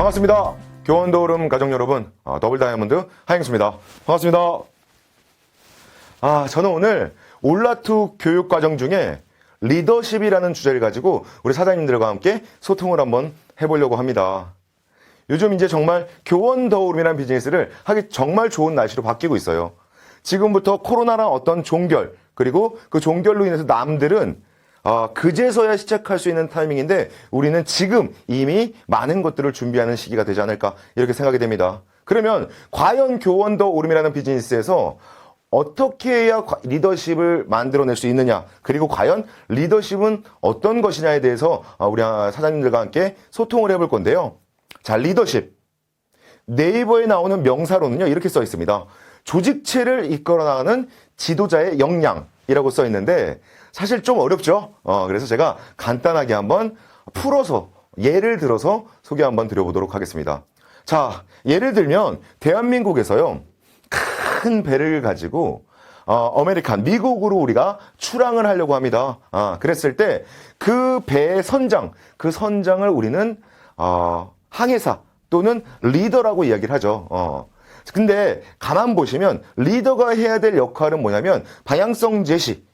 반갑습니다. 교원도 오름 가족 여러분, 아, 더블 다이아몬드 하영수입니다. 반갑습니다. 아, 저는 오늘 올라투 교육 과정 중에 리더십이라는 주제를 가지고 우리 사장님들과 함께 소통을 한번 해보려고 합니다. 요즘 이제 정말 교원 더오름이라는 비즈니스를 하기 정말 좋은 날씨로 바뀌고 있어요. 지금부터 코로나랑 어떤 종결, 그리고 그 종결로 인해서 남들은 아, 그제서야 시작할 수 있는 타이밍인데 우리는 지금 이미 많은 것들을 준비하는 시기가 되지 않을까 이렇게 생각이 됩니다. 그러면 과연 교원 더 오름이라는 비즈니스에서 어떻게 해야 과- 리더십을 만들어낼 수 있느냐 그리고 과연 리더십은 어떤 것이냐에 대해서 아, 우리 아, 사장님들과 함께 소통을 해볼 건데요. 자, 리더십. 네이버에 나오는 명사로는요, 이렇게 써 있습니다. 조직체를 이끌어 나가는 지도자의 역량이라고 써 있는데, 사실 좀 어렵죠? 어, 그래서 제가 간단하게 한번 풀어서, 예를 들어서 소개 한번 드려보도록 하겠습니다. 자, 예를 들면, 대한민국에서요, 큰 배를 가지고 어, 아메리칸 미국으로 우리가 출항을 하려고 합니다. 아, 그랬을 때 그 배의 선장, 그 선장을 우리는 어, 항해사 또는 리더라고 이야기를 하죠. 어. 근데 가만 보시면 리더가 해야 될 역할은 뭐냐면 방향성 제시.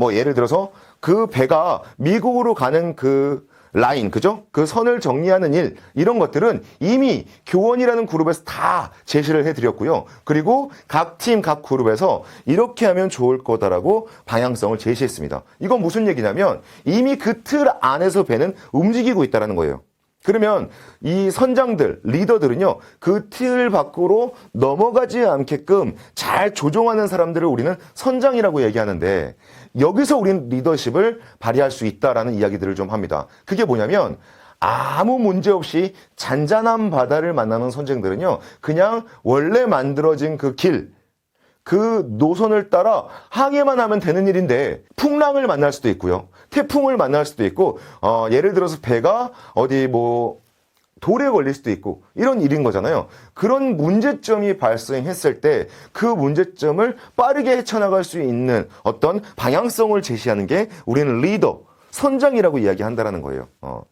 뭐 예를 들어서 그 배가 미국으로 가는 그 라인, 그죠? 그 선을 정리하는 일, 이런 것들은 이미 교원이라는 그룹에서 다 제시를 해드렸고요. 그리고 각 팀, 각 그룹에서 이렇게 하면 좋을 거다라고 방향성을 제시했습니다. 이건 무슨 얘기냐면 이미 그 틀 안에서 배는 움직이고 있다는 거예요. 그러면 이 선장들, 리더들은요, 그 틀 밖으로 넘어가지 않게끔 잘 조종하는 사람들을 우리는 선장이라고 얘기하는데, 여기서 우리는 리더십을 발휘할 수 있다라는 이야기들을 좀 합니다. 그게 뭐냐면, 아무 문제 없이 잔잔한 바다를 만나는 선장들은요, 그냥 원래 만들어진 그 길, 그 노선을 따라 항해만 하면 되는 일인데 풍랑을 만날 수도 있고요. 태풍을 만날 수도 있고 어, 예를 들어서 배가 어디 뭐 돌에 걸릴 수도 있고 이런 일인 거잖아요. 그런 문제점이 발생했을 때 그 문제점을 빠르게 헤쳐나갈 수 있는 어떤 방향성을 제시하는 게 우리는 리더, 선장이라고 이야기한다라는 거예요. 어.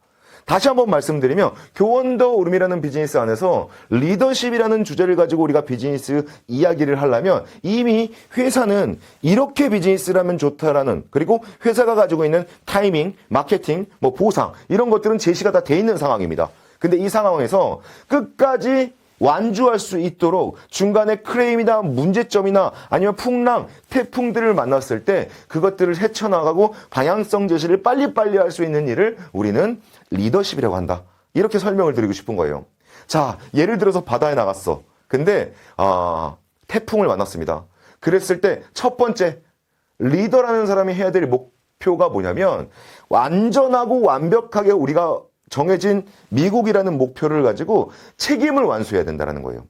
다시 한번 말씀드리면 교원더 오름이라는 비즈니스 안에서 리더십이라는 주제를 가지고 우리가 비즈니스 이야기를 하려면 이미 회사는 이렇게 비즈니스를 하면 좋다라는 그리고 회사가 가지고 있는 타이밍, 마케팅, 뭐 보상 이런 것들은 제시가 다 돼 있는 상황입니다. 근데 이 상황에서 끝까지 완주할 수 있도록 중간에 크레임이나 문제점이나 아니면 풍랑, 태풍들을 만났을 때 그것들을 헤쳐나가고 방향성 제시를 빨리빨리 할 수 있는 일을 우리는 리더십이라고 한다. 이렇게 설명을 드리고 싶은 거예요. 자, 예를 들어서 바다에 나갔어. 근데, 아, 태풍을 만났습니다. 그랬을 때 첫 번째, 리더라는 사람이 해야 될 목표가 뭐냐면, 완전하고 완벽하게 우리가 정해진 미국이라는 목표를 가지고 책임을 완수해야 된다는 거예요.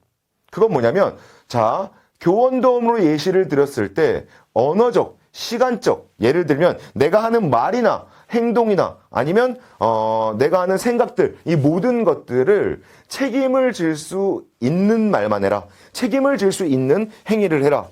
그건 뭐냐면, 자, 교원 도움으로 예시를 드렸을 때, 언어적, 시간적, 예를 들면, 내가 하는 말이나 행동이나 아니면, 어, 내가 하는 생각들, 이 모든 것들을 책임을 질 수 있는 말만 해라. 책임을 질 수 있는 행위를 해라.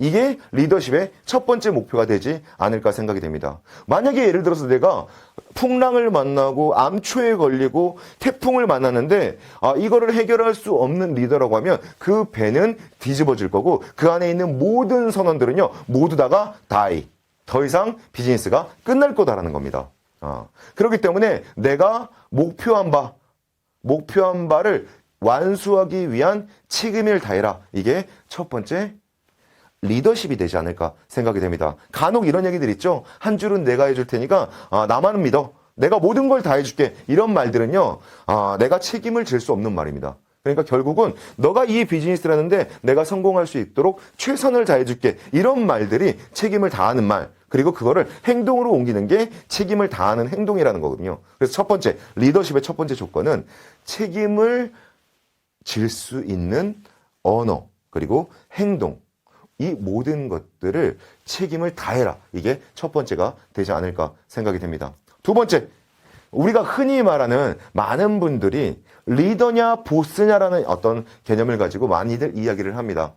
이게 리더십의 첫 번째 목표가 되지 않을까 생각이 됩니다. 만약에 예를 들어서 내가 풍랑을 만나고 암초에 걸리고 태풍을 만났는데 아, 이거를 해결할 수 없는 리더라고 하면 그 배는 뒤집어질 거고 그 안에 있는 모든 선원들은요 모두 다가 다이. 더 이상 비즈니스가 끝날 거다라는 겁니다. 아, 그렇기 때문에 내가 목표한 바, 목표한 바를 완수하기 위한 책임을 다해라. 이게 첫 번째 리더십이 되지 않을까 생각이 됩니다. 간혹 이런 얘기들 있죠. 한 줄은 내가 해줄 테니까 아, 나만 믿어. 내가 모든 걸 다 해줄게. 이런 말들은요. 아, 내가 책임을 질 수 없는 말입니다. 그러니까 결국은 너가 이 비즈니스를 하는데 내가 성공할 수 있도록 최선을 다해줄게. 이런 말들이 책임을 다하는 말. 그리고 그거를 행동으로 옮기는 게 책임을 다하는 행동이라는 거거든요. 그래서 첫 번째, 리더십의 첫 번째 조건은 책임을 질 수 있는 언어, 그리고 행동. 이 모든 것들을 책임을 다해라. 이게 첫 번째가 되지 않을까 생각이 됩니다. 두 번째, 우리가 흔히 말하는 많은 분들이 리더냐 보스냐라는 어떤 개념을 가지고 많이들 이야기를 합니다.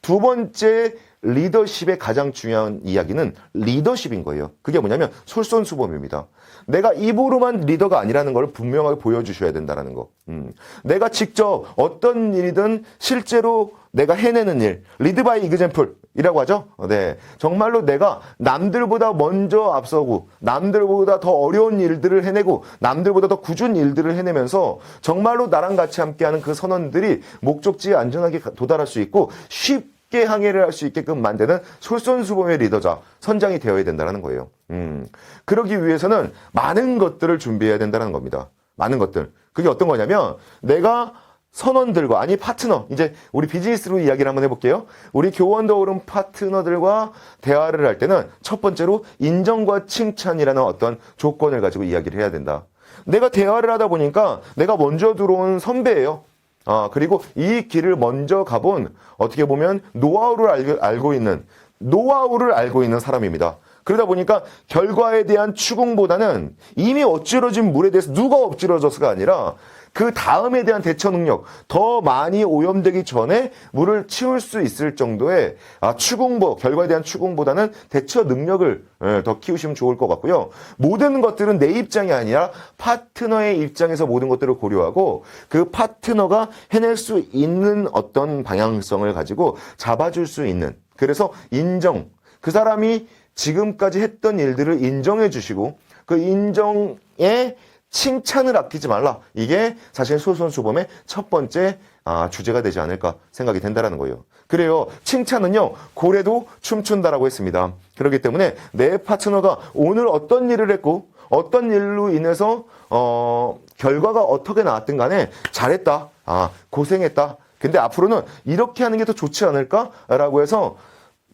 두 번째 리더십의 가장 중요한 이야기는 리더십인 거예요. 그게 뭐냐면 솔선수범입니다. 내가 입으로만 리더가 아니라는 걸 분명하게 보여주셔야 된다는 거. 음. 내가 직접 어떤 일이든 실제로 내가 해내는 일, 리드 바이 이그젠플 이라고 하죠. 네. 정말로 내가 남들보다 먼저 앞서고, 남들보다 더 어려운 일들을 해내고, 남들보다 더 굳은 일들을 해내면서 정말로 나랑 같이 함께하는 그 선원들이 목적지에 안전하게 가- 도달할 수 있고, 쉽 게 항해를 할 수 있게끔 만드는 솔선수범의 리더자, 선장이 되어야 된다는 거예요. 음. 그러기 위해서는 많은 것들을 준비해야 된다는 겁니다. 많은 것들. 그게 어떤 거냐면, 내가 선원들과 아니 파트너 이제 우리 비즈니스로 이야기를 한번 해볼게요. 우리 교원도 오른 파트너들과 대화를 할 때는 첫 번째로 인정과 칭찬이라는 어떤 조건을 가지고 이야기를 해야 된다. 내가 대화를 하다 보니까 내가 먼저 들어온 선배예요. 아 그리고 이 길을 먼저 가본 어떻게 보면 노하우를 알고, 알고 있는 노하우를 알고 있는 사람입니다. 그러다 보니까 결과에 대한 추궁보다는 이미 엎질러진 물에 대해서 누가 엎질러져서가 아니라 그 다음에 대한 대처 능력 더 많이 오염되기 전에 물을 치울 수 있을 정도의 아, 추궁보 결과에 대한 추궁보다는 대처 능력을 예, 더 키우시면 좋을 것 같고요. 모든 것들은 내 입장이 아니라 파트너의 입장에서 모든 것들을 고려하고 그 파트너가 해낼 수 있는 어떤 방향성을 가지고 잡아줄 수 있는 그래서 인정 그 사람이 지금까지 했던 일들을 인정해 주시고 그 인정에 칭찬을 아끼지 말라. 이게 사실 소선수범의 첫 번째 아, 주제가 되지 않을까 생각이 된다라는 거예요. 그래요. 칭찬은요, 고래도 춤춘다라고 했습니다. 그렇기 때문에 내 파트너가 오늘 어떤 일을 했고, 어떤 일로 인해서, 어, 결과가 어떻게 나왔든 간에 잘했다. 아, 고생했다. 근데 앞으로는 이렇게 하는 게 더 좋지 않을까라고 해서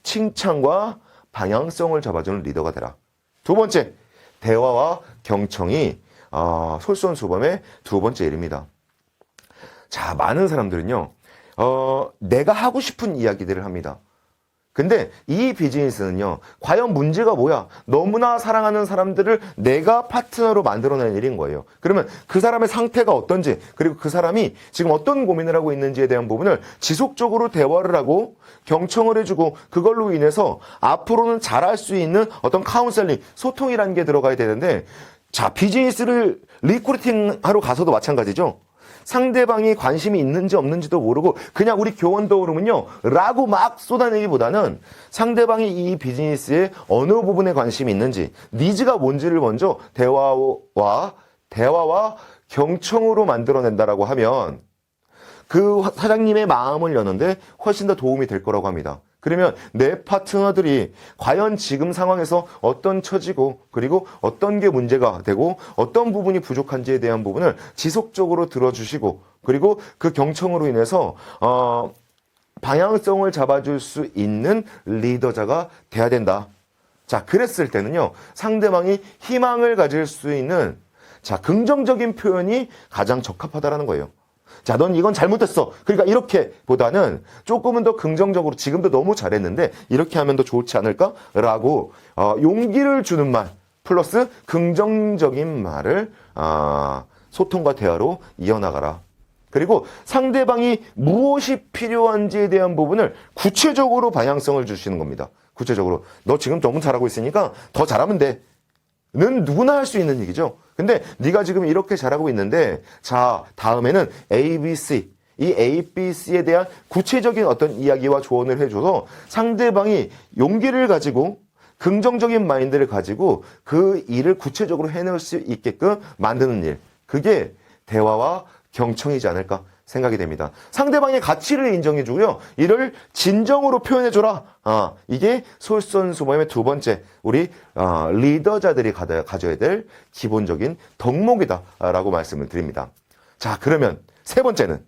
칭찬과 방향성을 잡아주는 리더가 되라. 두 번째, 대화와 경청이 아, 솔선수범의 두 번째 일입니다. 자, 많은 사람들은요, 어, 내가 하고 싶은 이야기들을 합니다. 근데 이 비즈니스는요, 과연 문제가 뭐야? 너무나 사랑하는 사람들을 내가 파트너로 만들어내는 일인 거예요. 그러면 그 사람의 상태가 어떤지, 그리고 그 사람이 지금 어떤 고민을 하고 있는지에 대한 부분을 지속적으로 대화를 하고 경청을 해주고 그걸로 인해서 앞으로는 잘할 수 있는 어떤 카운셀링, 소통이라는 게 들어가야 되는데 자, 비즈니스를 리크루팅 하러 가서도 마찬가지죠. 상대방이 관심이 있는지 없는지도 모르고 그냥 우리 교원도 오르면요 라고 막 쏟아내기보다는 상대방이 이 비즈니스의 어느 부분에 관심이 있는지 니즈가 뭔지를 먼저 대화와 대화와 경청으로 만들어낸다라고 하면 그 사장님의 마음을 여는데 훨씬 더 도움이 될 거라고 합니다. 그러면 내 파트너들이 과연 지금 상황에서 어떤 처지고 그리고 어떤 게 문제가 되고 어떤 부분이 부족한지에 대한 부분을 지속적으로 들어주시고 그리고 그 경청으로 인해서 어 방향성을 잡아줄 수 있는 리더자가 돼야 된다. 자, 그랬을 때는요, 상대방이 희망을 가질 수 있는, 자, 긍정적인 표현이 가장 적합하다라는 거예요. 자, 넌 이건 잘못했어. 그러니까 이렇게 보다는 조금은 더 긍정적으로 지금도 너무 잘했는데 이렇게 하면 더 좋지 않을까? 라고, 어, 용기를 주는 말, 플러스 긍정적인 말을, 아, 소통과 대화로 이어나가라. 그리고 상대방이 무엇이 필요한지에 대한 부분을 구체적으로 방향성을 주시는 겁니다. 구체적으로. 너 지금 너무 잘하고 있으니까 더 잘하면 돼. 는 누구나 할 수 있는 얘기죠. 근데 네가 지금 이렇게 잘하고 있는데 자, 다음에는 A, B, C 이 A, B, C에 대한 구체적인 어떤 이야기와 조언을 해줘서 상대방이 용기를 가지고 긍정적인 마인드를 가지고 그 일을 구체적으로 해낼 수 있게끔 만드는 일. 그게 대화와 경청이지 않을까 생각이 됩니다. 상대방의 가치를 인정해주고요. 이를 진정으로 표현해줘라. 아, 이게 솔선수범의 두 번째 우리 아, 리더자들이 가져- 가져야 될 기본적인 덕목이다라고 말씀을 드립니다. 자, 그러면 세 번째는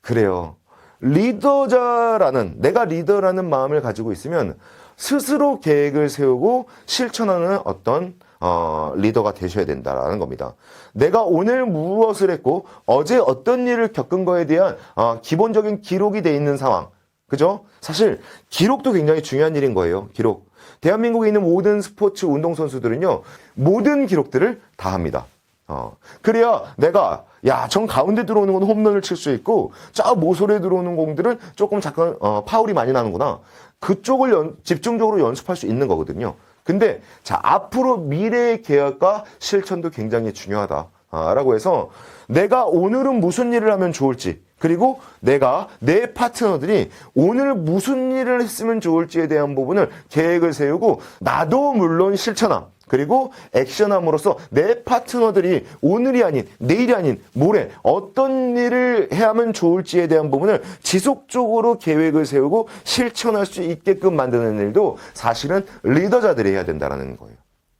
그래요. 리더자라는 내가 리더라는 마음을 가지고 있으면 스스로 계획을 세우고 실천하는 어떤 어, 리더가 되셔야 된다라는 겁니다. 내가 오늘 무엇을 했고 어제 어떤 일을 겪은 거에 대한 어, 기본적인 기록이 돼 있는 상황. 그죠? 사실 기록도 굉장히 중요한 일인 거예요. 기록. 대한민국에 있는 모든 스포츠 운동 선수들은요. 모든 기록들을 다 합니다. 어, 그래야 내가 야, 정 가운데 들어오는 건 홈런을 칠 수 있고, 저 모서리에 들어오는 공들은 조금 잠깐, 어, 파울이 많이 나는구나. 그쪽을 연- 집중적으로 연습할 수 있는 거거든요. 근데, 자, 앞으로 미래의 계약과 실천도 굉장히 중요하다. 아, 라고 해서, 내가 오늘은 무슨 일을 하면 좋을지, 그리고 내가 내 파트너들이 오늘 무슨 일을 했으면 좋을지에 대한 부분을 계획을 세우고, 나도 물론 실천함. 그리고 액션함으로써 내 파트너들이 오늘이 아닌 내일이 아닌 모레 어떤 일을 해야만 좋을지에 대한 부분을 지속적으로 계획을 세우고 실천할 수 있게끔 만드는 일도 사실은 리더자들이 해야 된다는 거예요.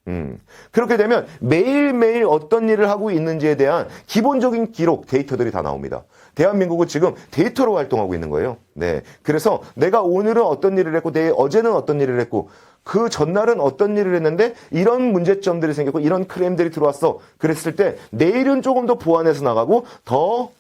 음. 그렇게 되면 매일매일 어떤 일을 하고 있는지에 대한 기본적인 기록, 데이터들이 다 나옵니다. 대한민국은 지금 데이터로 활동하고 있는 거예요. 네. 그래서 내가 오늘은 어떤 일을 했고, 내 어제는 어떤 일을 했고, 그 전날은 어떤 일을 했는데 이런 문제점들이 생겼고 이런 크레임들이 들어왔어. 그랬을 때 내일은 조금 더 보완해서 나가고 더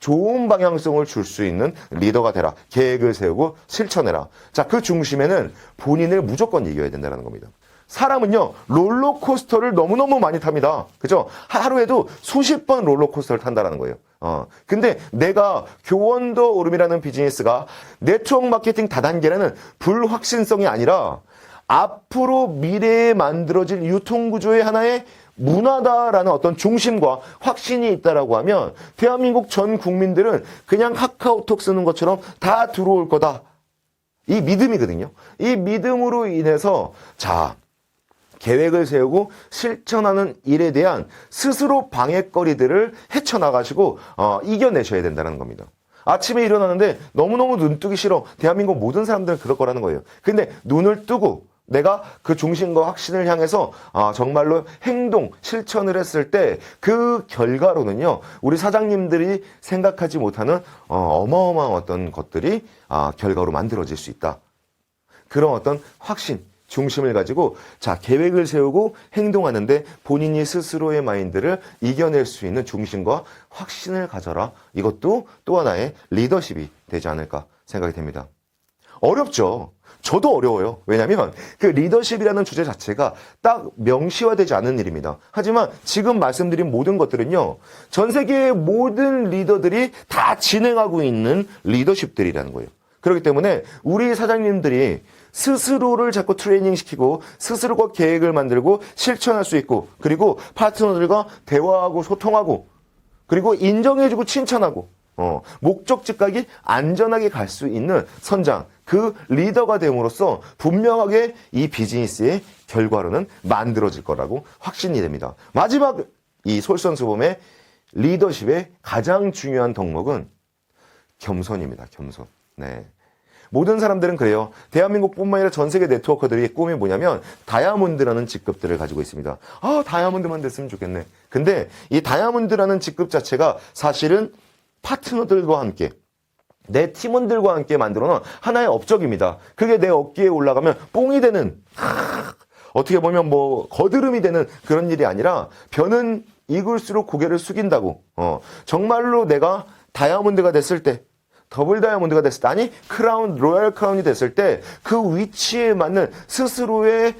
좋은 방향성을 줄 수 있는 리더가 되라. 계획을 세우고 실천해라. 자, 그 중심에는 본인을 무조건 이겨야 된다는 겁니다. 사람은요, 롤러코스터를 너무너무 많이 탑니다. 그죠? 하루에도 수십 번 롤러코스터를 탄다라는 거예요. 어. 근데 내가 교원더 오름이라는 비즈니스가 네트워크 마케팅 다단계라는 불확신성이 아니라 앞으로 미래에 만들어질 유통구조의 하나의 문화다라는 어떤 중심과 확신이 있다라고 하면 대한민국 전 국민들은 그냥 카카오톡 쓰는 것처럼 다 들어올 거다. 이 믿음이거든요. 이 믿음으로 인해서 자, 계획을 세우고 실천하는 일에 대한 스스로 방해거리들을 헤쳐나가시고 어, 이겨내셔야 된다는 겁니다. 아침에 일어나는데 너무너무 눈 뜨기 싫어. 대한민국 모든 사람들은 그럴 거라는 거예요. 근데 눈을 뜨고 내가 그 중심과 확신을 향해서 아, 정말로 행동, 실천을 했을 때 그 결과로는요, 우리 사장님들이 생각하지 못하는 어, 어마어마한 어떤 것들이 아, 결과로 만들어질 수 있다. 그런 어떤 확신, 중심을 가지고 자 계획을 세우고 행동하는데 본인이 스스로의 마인드를 이겨낼 수 있는 중심과 확신을 가져라. 이것도 또 하나의 리더십이 되지 않을까 생각이 됩니다. 어렵죠. 저도 어려워요. 왜냐하면 그 리더십이라는 주제 자체가 딱 명시화되지 않은 일입니다. 하지만 지금 말씀드린 모든 것들은요, 전 세계의 모든 리더들이 다 진행하고 있는 리더십들이라는 거예요. 그렇기 때문에 우리 사장님들이 스스로를 자꾸 트레이닝 시키고 스스로가 계획을 만들고 실천할 수 있고 그리고 파트너들과 대화하고 소통하고 그리고 인정해주고 칭찬하고 어, 목적지까지 안전하게 갈 수 있는 선장 그 리더가 됨으로써 분명하게 이 비즈니스의 결과로는 만들어질 거라고 확신이 됩니다. 마지막 이 솔선수범의 리더십의 가장 중요한 덕목은 겸손입니다. 겸손. 네. 모든 사람들은 그래요. 대한민국뿐만 아니라 전 세계 네트워커들이 꿈이 뭐냐면 다이아몬드라는 직급들을 가지고 있습니다. 아, 다이아몬드만 됐으면 좋겠네. 근데 이 다이아몬드라는 직급 자체가 사실은 파트너들과 함께 내 팀원들과 함께 만들어 놓은 하나의 업적입니다. 그게 내 어깨에 올라가면 뽕이 되는 하, 어떻게 보면 뭐 거드름이 되는 그런 일이 아니라 변은 익을수록 고개를 숙인다고. 어, 정말로 내가 다이아몬드가 됐을 때 더블 다이아몬드가 됐을 때, 아니, 크라운, 로얄 크라운이 됐을 때, 그 위치에 맞는 스스로의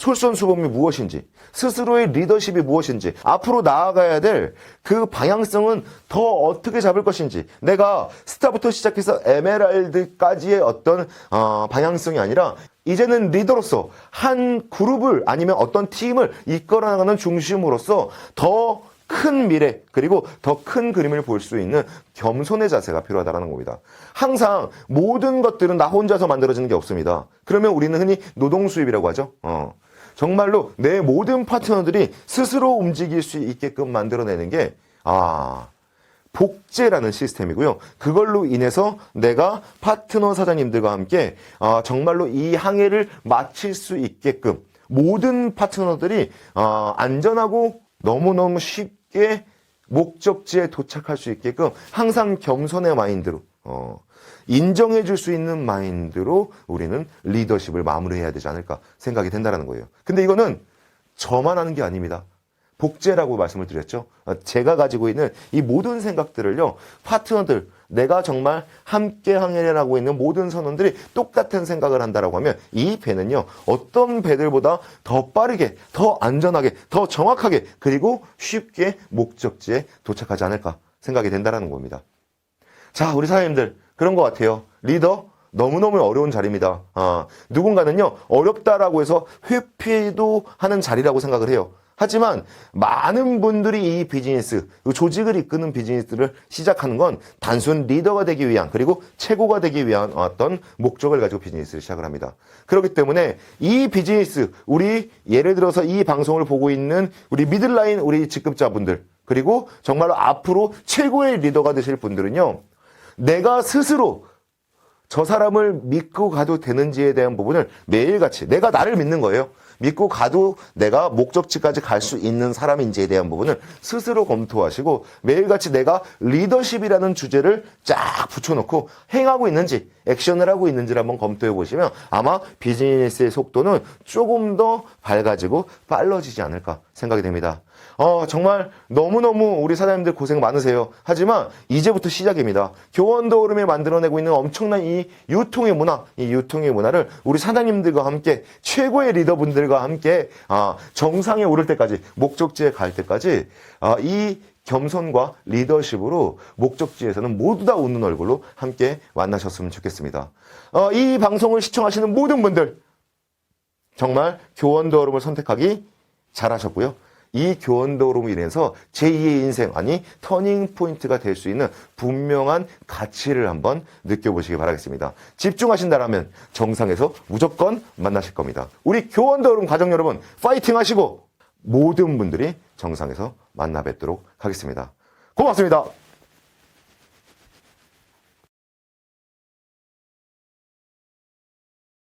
솔선수범이 무엇인지, 스스로의 리더십이 무엇인지, 앞으로 나아가야 될 그 방향성은 더 어떻게 잡을 것인지, 내가 스타부터 시작해서 에메랄드까지의 어떤, 어, 방향성이 아니라, 이제는 리더로서 한 그룹을 아니면 어떤 팀을 이끌어 나가는 중심으로서 더 큰 미래 그리고 더 큰 그림을 볼 수 있는 겸손의 자세가 필요하다는 겁니다. 항상 모든 것들은 나 혼자서 만들어지는 게 없습니다. 그러면 우리는 흔히 노동 수입이라고 하죠. 어. 정말로 내 모든 파트너들이 스스로 움직일 수 있게끔 만들어내는 게 아. 복제라는 시스템이고요. 그걸로 인해서 내가 파트너 사장님들과 함께 아, 정말로 이 항해를 마칠 수 있게끔 모든 파트너들이 아, 안전하고 너무너무 쉽게 목적지에 도착할 수 있게끔 항상 겸손의 마인드로 어, 인정해 줄 수 있는 마인드로 우리는 리더십을 마무리해야 되지 않을까 생각이 된다는 거예요. 근데 이거는 저만 하는 게 아닙니다. 복제라고 말씀을 드렸죠. 어, 제가 가지고 있는 이 모든 생각들을요, 파트너들, 내가 정말 함께 항해라고 있는 모든 선원들이 똑같은 생각을 한다라고 하면 이 배는요 어떤 배들보다 더 빠르게 더 안전하게 더 정확하게 그리고 쉽게 목적지에 도착하지 않을까 생각이 된다라는 겁니다. 자, 우리 사장님들 그런 것 같아요. 리더 너무너무 어려운 자리입니다. 아, 누군가는요 어렵다라고 해서 회피도 하는 자리라고 생각을 해요. 하지만 많은 분들이 이 비즈니스, 이 조직을 이끄는 비즈니스를 시작하는 건 단순 리더가 되기 위한 그리고 최고가 되기 위한 어떤 목적을 가지고 비즈니스를 시작을 합니다. 그렇기 때문에 이 비즈니스, 우리 예를 들어서 이 방송을 보고 있는 우리 미들라인 우리 직급자분들 그리고 정말로 앞으로 최고의 리더가 되실 분들은요. 내가 스스로 저 사람을 믿고 가도 되는지에 대한 부분을 매일같이 내가 나를 믿는 거예요. 믿고 가도 내가 목적지까지 갈 수 있는 사람인지에 대한 부분을 스스로 검토하시고 매일같이 내가 리더십이라는 주제를 쫙 붙여놓고 행하고 있는지 액션을 하고 있는지를 한번 검토해 보시면 아마 비즈니스의 속도는 조금 더 밝아지고 빨라지지 않을까 생각이 됩니다. 어, 정말 너무너무 우리 사장님들 고생 많으세요. 하지만 이제부터 시작입니다. 교원도 오름에 만들어내고 있는 엄청난 이 유통의 문화, 이 유통의 문화를 우리 사장님들과 함께 최고의 리더분들과 함께 아, 정상에 오를 때까지 목적지에 갈 때까지 아, 이 겸손과 리더십으로 목적지에서는 모두 다 웃는 얼굴로 함께 만나셨으면 좋겠습니다. 어, 이 방송을 시청하시는 모든 분들 정말 교원도 오름을 선택하기 잘하셨고요. 이 교원도로 인해서 제2의 인생, 아니, 터닝 포인트가 될 수 있는 분명한 가치를 한번 느껴보시기 바라겠습니다. 집중하신다라면 정상에서 무조건 만나실 겁니다. 우리 교원도름 가정 여러분, 파이팅 하시고 모든 분들이 정상에서 만나 뵙도록 하겠습니다. 고맙습니다.